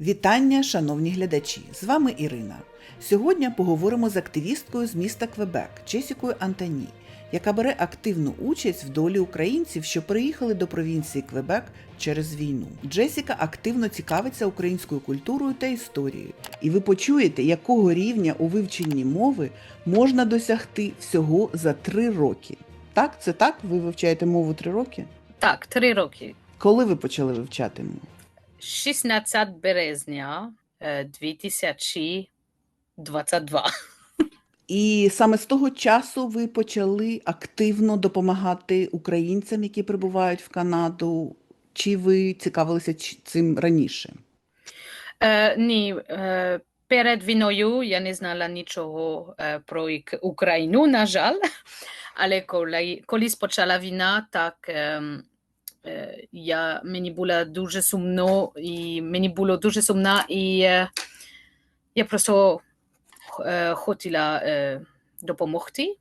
Вітання, шановні глядачі! З вами Ірина. Сьогодні поговоримо з активісткою з міста Квебек Чесікою Антоні, яка бере активну участь в долі українців, що приїхали до провінції Квебек через війну. Джесіка активно цікавиться українською культурою та історією, і ви почуєте, якого рівня у вивченні мови можна досягти всього за три роки. Так, це так? Ви вивчаєте мову три роки? Так, три роки. Коли ви почали вивчати мову? 16 березня е, 2022. І саме з того часу ви почали активно допомагати українцям, які прибувають в Канаду, чи ви цікавилися цим раніше? Е, ні, е, перед війною я не знала нічого е, про Україну, на жаль. Але коли, коли почала війна, так ем, е, я, мені було дуже сумно, і мені було дуже сумно, і е, я просто е, хотіла е, допомогти.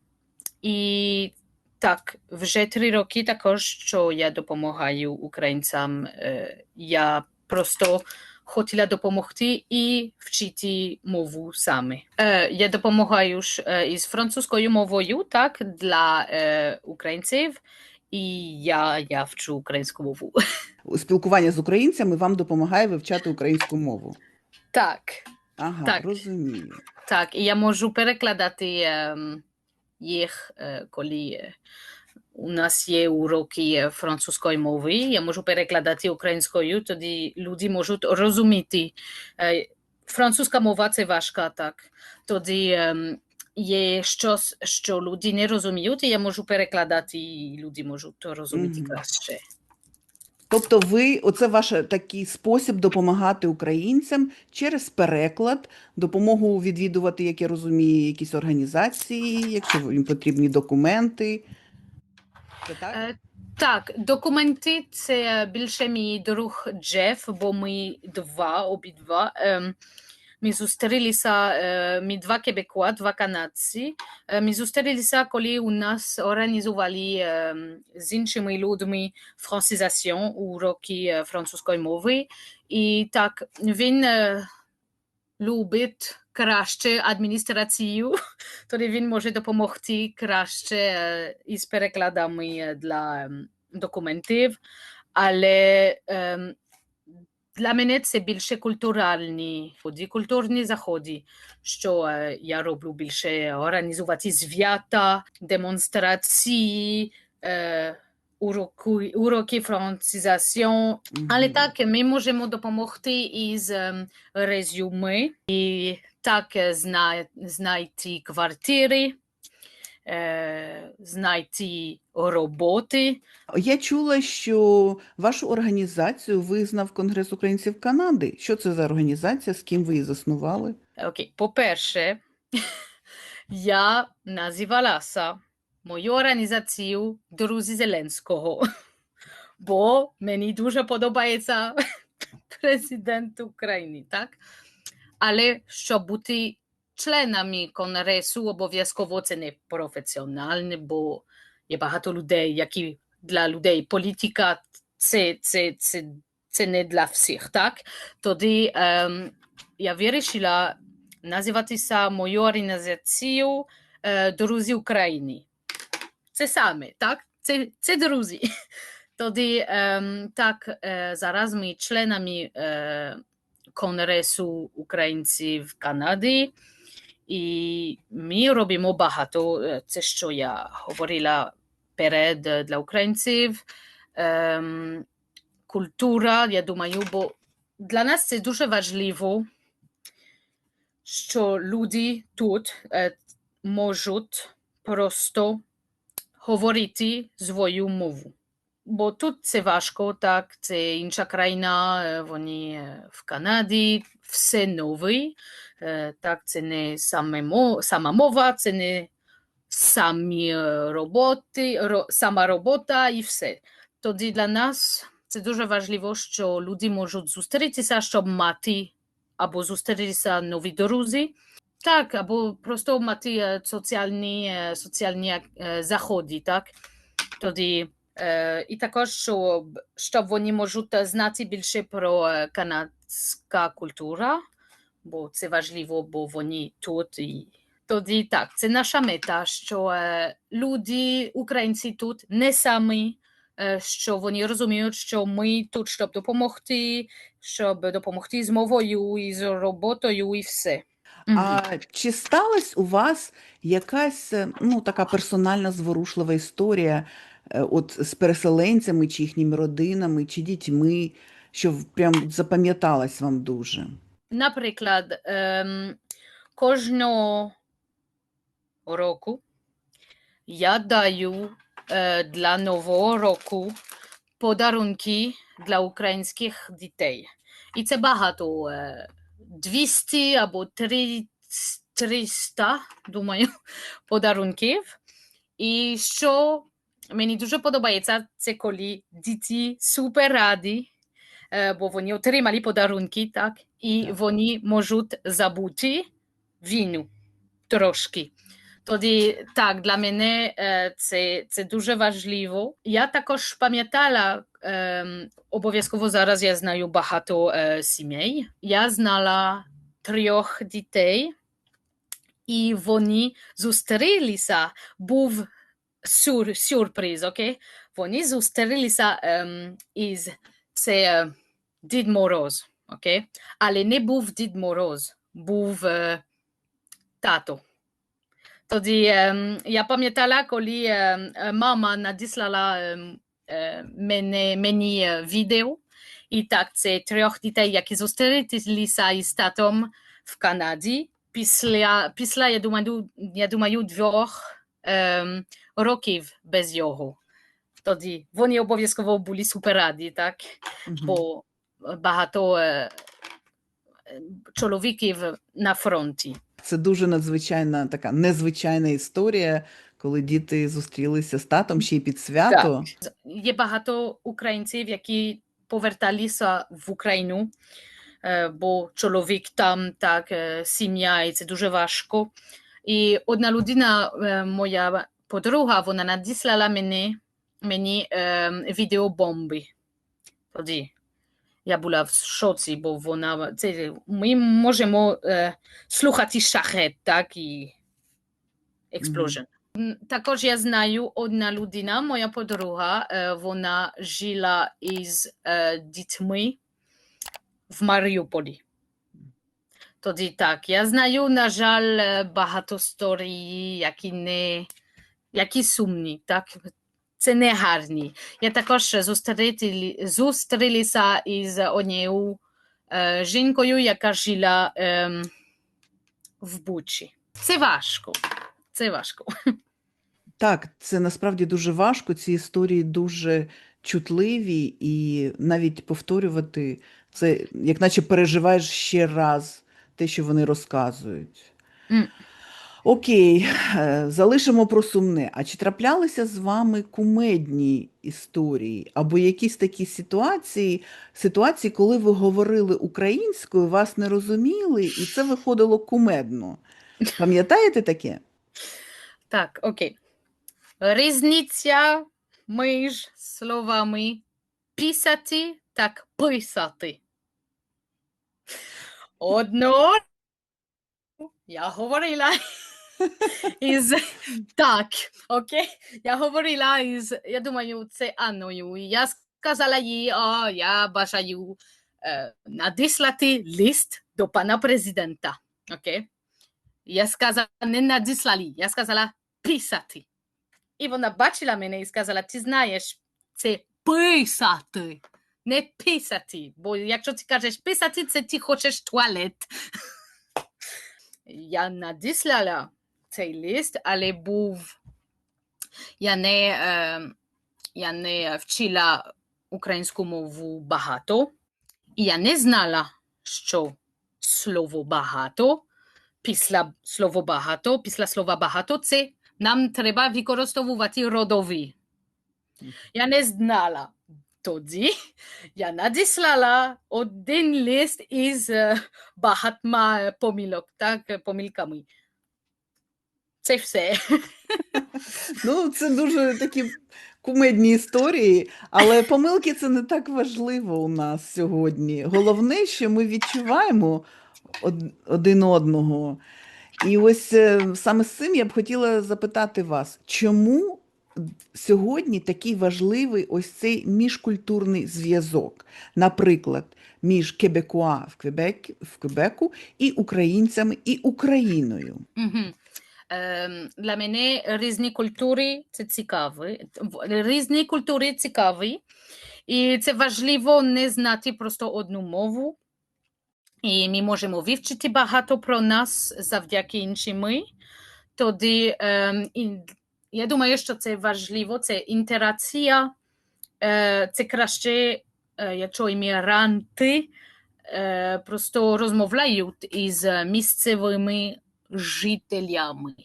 І так, вже три роки також, що я допомагаю українцям. Е, я просто хотіла допомогти і вчити мову саме. Е, я допомагаю е, із французькою мовою, так, для е, українців, і я, я вчу українську мову. Спілкування з українцями вам допомагає вивчати українську мову. Так. Ага, Так. розумію. Так, і я можу перекладати ем, їх, е, коли е, у нас є уроки е, французької мови, я можу перекладати українською, тоді люди можуть розуміти. Французька мова це важка, так. Тоді ем, є щось, що люди не розуміють, і я можу перекладати, і люди можуть то розуміти Мгм. краще. Тобто, ви, оце ваш такий спосіб допомагати українцям через переклад, допомогу відвідувати, як я розумію, якісь організації, якщо їм потрібні документи. Це так? Е, Так, документи це більше мій друг Джеф, бо ми два, обидва. ем, Ми зустрілися, е, ми два кебекуа, два канадці. Е, Ми зустрілися, коли у нас організували ем, з іншими людьми францизаціон, уроки е, французької мови. І так, він е, любить краще адміністрацію, тоді він може допомогти краще е, із перекладами е, для ем, документів, але ем, для мене це більше культуральні ході, культурні заходи, що е, я роблю більше організувати свята, демонстрації, е, уроки, уроки францизаціон, але Мгм. так, ми можемо допомогти із ем, резюме і так е, зна, знайти квартири, е, знайти роботи. Я чула, що вашу організацію визнав Конгрес українців Канади. Що це за організація? З ким ви її заснували? Окей, по-перше, я називалася мою організацію Друзі Зеленського, бо мені дуже подобається президент України, так? Але щоб бути членами конгресу, обов'язково це не професіональне, бо є багато людей, які для людей політика це, це, це, це не для всіх, так? Тоді ем, я вирішила називатися мою організацію е, Друзі України. Це саме, так? Це, це друзі. Тоді ем, так, е, зараз ми членами е, Конгресу українців Канади, і ми робимо багато. Це що я говорила перед для українців. Ем, культура, я думаю, бо для нас це дуже важливо, що люди тут е, можуть просто говорити свою мову. Бо тут це важко, так, це інша країна, вони в Канаді, все нове, так, це не сама мова, це не самі е, роботи, ро, сама робота і все. Тоді для нас це дуже важливо, що люди можуть зустрітися, щоб мати або зустрітися нові друзі, так, або просто мати е, соціальні, е, соціальні е, заходи, так. Тоді Е, і також, щоб, щоб вони можуть знати більше про е, канад, українська культура, бо це важливо, бо вони тут. І... Тоді так, це наша мета, що е, люди, українці тут не самі, е, що вони розуміють, що ми тут, щоб допомогти, щоб допомогти з мовою і з роботою і все. А чи сталася у вас якась е, ну, така персональна зворушлива історія е, от з переселенцями, чи їхніми родинами, чи дітьми, що прям запам'яталась вам дуже? Наприклад, ем, кожного року я даю е, для нового року подарунки для українських дітей. І це багато. Е, 200 або 300, 300, думаю, подарунків. І що мені дуже подобається, це коли діти супер раді, е, бо вони отримали подарунки, так, і Так. вони можуть забути війну трошки. Тоді так, для мене е, це, це дуже важливо. Я також пам'ятала, ем, обов'язково зараз я знаю багато е, сімей. Я знала трьох дітей, і вони зустрілися, був сюр, сюрприз, окей? Вони зустрілися ем, із це е, Дід Мороз, окей? Але не був Дід Мороз, був е, тато. Тоді ем, я пам'ятала, коли ем, е, мама надіслала ем, е, мене, мені е, відео, і так, це трьох дітей, які зустрілися із татом в Канаді. Після, після я, думаю, я думаю, двох ем, років без його. Тоді вони обов'язково були супер раді, так? Мгм. бо багато е, чоловіків на фронті. Це дуже надзвичайна така незвичайна історія, коли діти зустрілися з татом ще й під свято. З- Є багато українців, які поверталися в Україну, е, бо чоловік там, так, е, сім'я, і це дуже важко. І одна людина, моя подруга, вона надіслала мені, мені е, відео. Тоді я була в шоці, бо вона, це, ми можемо е, слухати шахет, так, і explosion. М, Також я знаю одна людина, моя подруга, е, вона жила із е, дітьми в Маріуполі. Тоді так, я знаю, на жаль, е, багато історій, які не які сумні, так? Це не гарні. Я також зустрілася із однією е, жінкою, яка жила ем, в Бучі. Це важко. Це важко. Так, це насправді дуже важко. Ці історії дуже чутливі, і навіть повторювати це, як наче переживаєш ще раз те, що вони розказують. М. Окей, залишимо про сумне. А чи траплялися з вами кумедні історії або якісь такі ситуації, ситуації, коли ви говорили українською, вас не розуміли, і це виходило кумедно? Пам'ятаєте таке? Так, окей. Різниця між словами писати так писати. Одно я говорила із так, окей? Я говорила із, я думаю, це Анною. Я сказала їй, о, я бажаю е, надіслати лист до пана президента. Окей? Я сказала, не надіслали, я сказала писати. І вона бачила мене і сказала, ти знаєш, це писати, не писати. Бо якщо ти кажеш писати, це ти хочеш туалет. Я надіслала лист, але був, я не, е, я не вчила українську мову багато, і я не знала, що слово багато після слова багато, після слова багато, це нам треба використовувати родові. Я не знала. Тоді я надіслала один лист із е, багатьма е, помилок, так, помилками. Це все. Ну, це дуже такі кумедні історії, але помилки це не так важливо у нас сьогодні. Головне, що ми відчуваємо один одного. І ось е, саме з цим я б хотіла запитати вас, чому сьогодні такий важливий ось цей міжкультурний зв'язок, наприклад, між кебекуа в, Квебек, в Квебеку і українцями і Україною? Мгм. Ем, Для мене різні культури це цікаві. Різні культури цікаві. І це важливо не знати просто одну мову. І ми можемо вивчити багато про нас завдяки іншим. Тоді ем, я думаю, що це важливо, це інтерація. Е, це краще, е, якщо іммігранти е, просто розмовляють із місцевими жителями,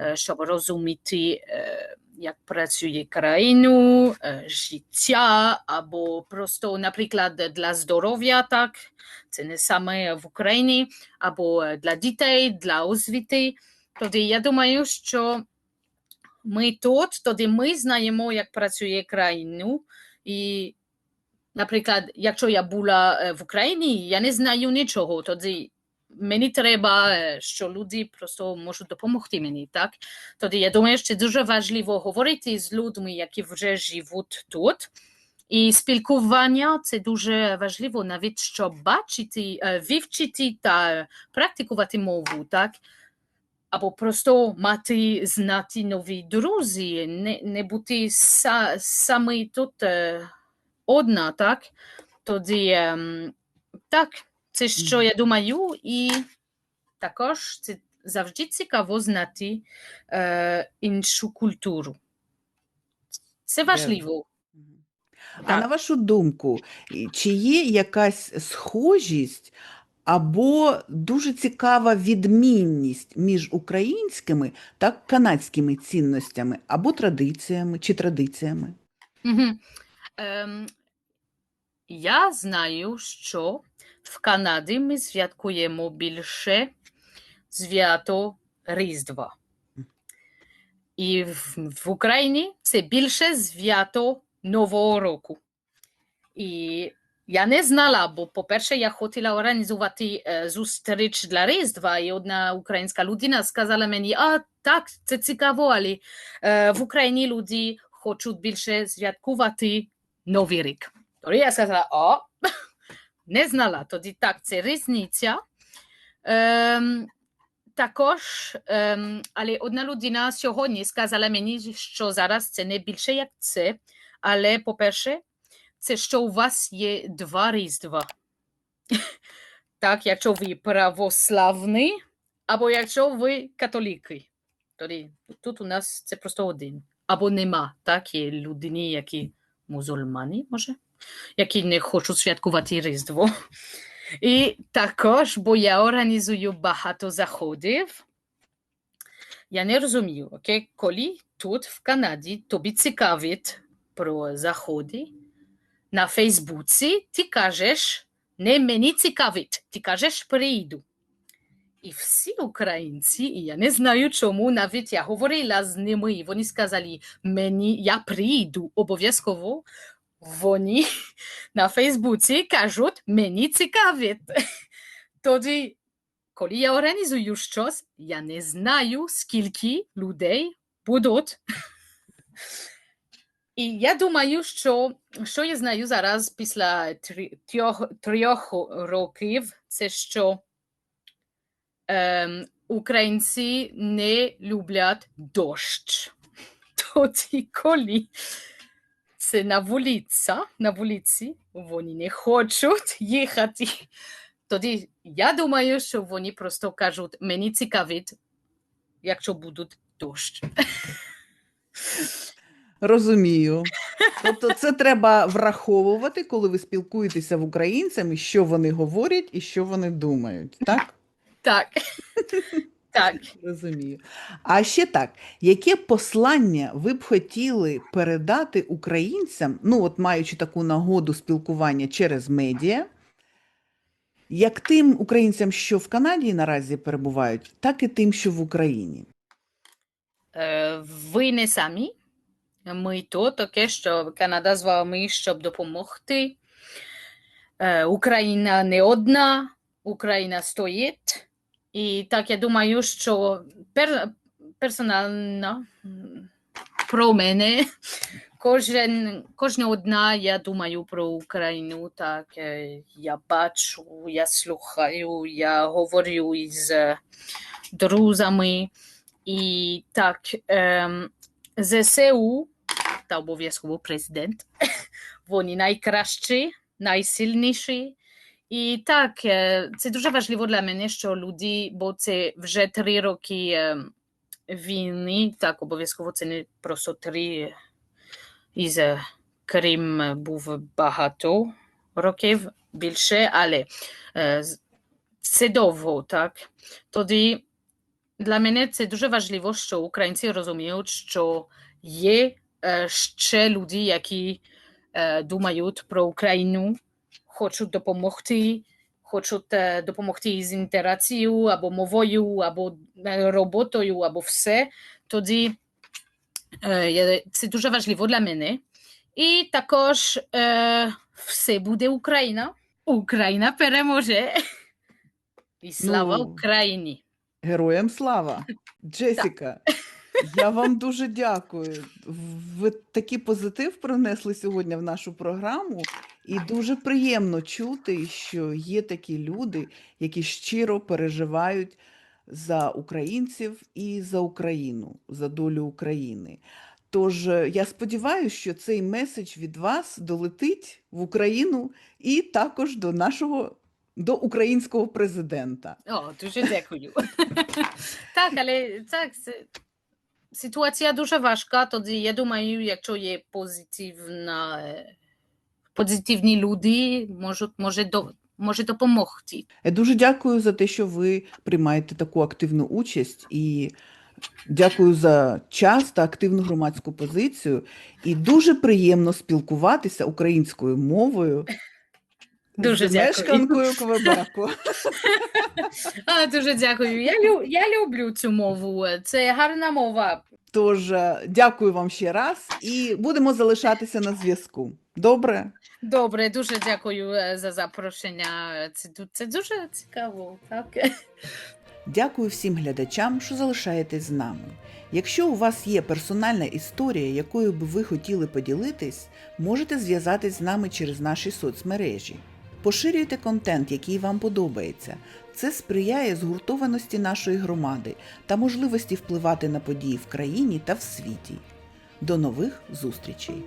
е, щоб розуміти, е, як працює країну, е, життя, або просто, наприклад, для здоров'я, так, це не саме в Україні, або для дітей, для освіти. Тоді я думаю, що ми тут, тоді ми знаємо, як працює країну, і Наприклад, якщо я була в Україні, я не знаю нічого, тоді мені треба, е, що люди просто можуть допомогти мені, так? Тоді я думаю, що дуже важливо говорити з людьми, які вже живуть тут. І спілкування це дуже важливо, навіть щоб бачити, е, вивчити та практикувати мову, так? Або просто мати знати нові друзі, не, не бути са, самі тут е, одна, так? Тоді ем, так, це що я думаю, і також це завжди цікаво знати е, іншу культуру. Це важливо. Мгм. А Так. на вашу думку, чи є якась схожість або дуже цікава відмінність між українськими та канадськими цінностями або традиціями чи традиціями? Мгм. Ем, я знаю, що в Канаді ми святкуємо більше свято Різдва. І в, в Україні це більше свято Нового року. І я не знала, бо, по-перше, я хотіла організувати е, зустріч для Різдва, і одна українська людина сказала мені, а так, це цікаво, але е, в Україні люди хочуть більше святкувати Новий рік. Тоді я сказала, о, не знала, тоді так, це різниця. Ем, також, ем, але одна людина сьогодні сказала мені, що зараз це не більше як це, але, по-перше, це що у вас є два різдва. так, якщо ви православні, або якщо ви католики. Тоді тут у нас це просто один. Або нема, так, є людини, які мусульмани, може, які не хочуть святкувати Різдво. І також, бо я організую багато заходів, я не розумію, окей, коли тут в Канаді тобі цікавить про заходи, на Фейсбуці ти кажеш, не мені цікавить, ти кажеш прийду. І всі українці, і я не знаю чому, навіть я говорила з ними, і вони сказали, мені я прийду обов'язково. Вони на Фейсбуці кажуть, мені цікавить. Тоді, коли я організую щось, я не знаю, скільки людей будуть. І я думаю, що, що я знаю зараз після трьох, трьох років, це що ем, українці не люблять дощ. Тоді, коли це на вулиці, на вулиці, вони не хочуть їхати. Тоді я думаю, що вони просто кажуть, мені цікавить, якщо будуть дощ. Розумію. Тобто це треба враховувати, коли ви спілкуєтеся в українцями, що вони говорять і що вони думають. Так? Так. Так. Розумію. А ще так, яке послання ви б хотіли передати українцям, ну от маючи таку нагоду спілкування через медіа, як тим українцям, що в Канаді наразі перебувають, так і тим, що в Україні? Е, ви не самі. мито таке, що Канада з вами, щоб допомогти. Е, Україна не одна, Україна стоїть. І так я думаю, що пер, персонально про мене кожен, кожного дня я думаю про Україну. Так, е, я бачу, я слухаю, я говорю із е, друзями. І так, ем, ЗСУ та обов'язково президент, вони найкращі, найсильніші. І так, це дуже важливо для мене, що люди, бо це вже три роки війни, так обов'язково це не просто три, із Крим був багато років більше, але це довго, так. Тоді для мене це дуже важливо, що українці розуміють, що є ще люди, які думають про Україну, хочуть допомогти, хочуть е, допомогти з інтерацією, або мовою, або е, роботою, або все. Тоді е, це дуже важливо для мене. І також е, все буде Україна. Україна переможе. І слава Ну, Україні! Героям слава! Джесіка, я вам дуже дякую. Ви такий позитив принесли сьогодні в нашу програму, і дуже приємно чути, що є такі люди, які щиро переживають за українців і за Україну, за долю України. Тож е, я сподіваюся, що цей меседж від вас долетить в Україну і також до нашого до українського президента. О, дуже дякую. так, але так, ситуація дуже важка, тоді я думаю, якщо є позитивна, е, позитивні люди, можуть, може, до, може допомогти. Я дуже дякую за те, що ви приймаєте таку активну участь і дякую за час та активну громадську позицію. І дуже приємно спілкуватися українською мовою Дуже з дякую. мешканкою Квебеку. А, дуже дякую. Я, лю, я люблю цю мову. Це гарна мова. Тож е, дякую вам ще раз і будемо залишатися на зв'язку. Добре? Добре, дуже дякую е, за запрошення. Це, це дуже цікаво. Так? Дякую всім глядачам, що залишаєтесь з нами. Якщо у вас є персональна історія, якою би ви хотіли поділитись, можете зв'язатись з нами через наші соцмережі. Поширюйте контент, який вам подобається. Це сприяє згуртованості нашої громади та можливості впливати на події в країні та в світі. До нових зустрічей!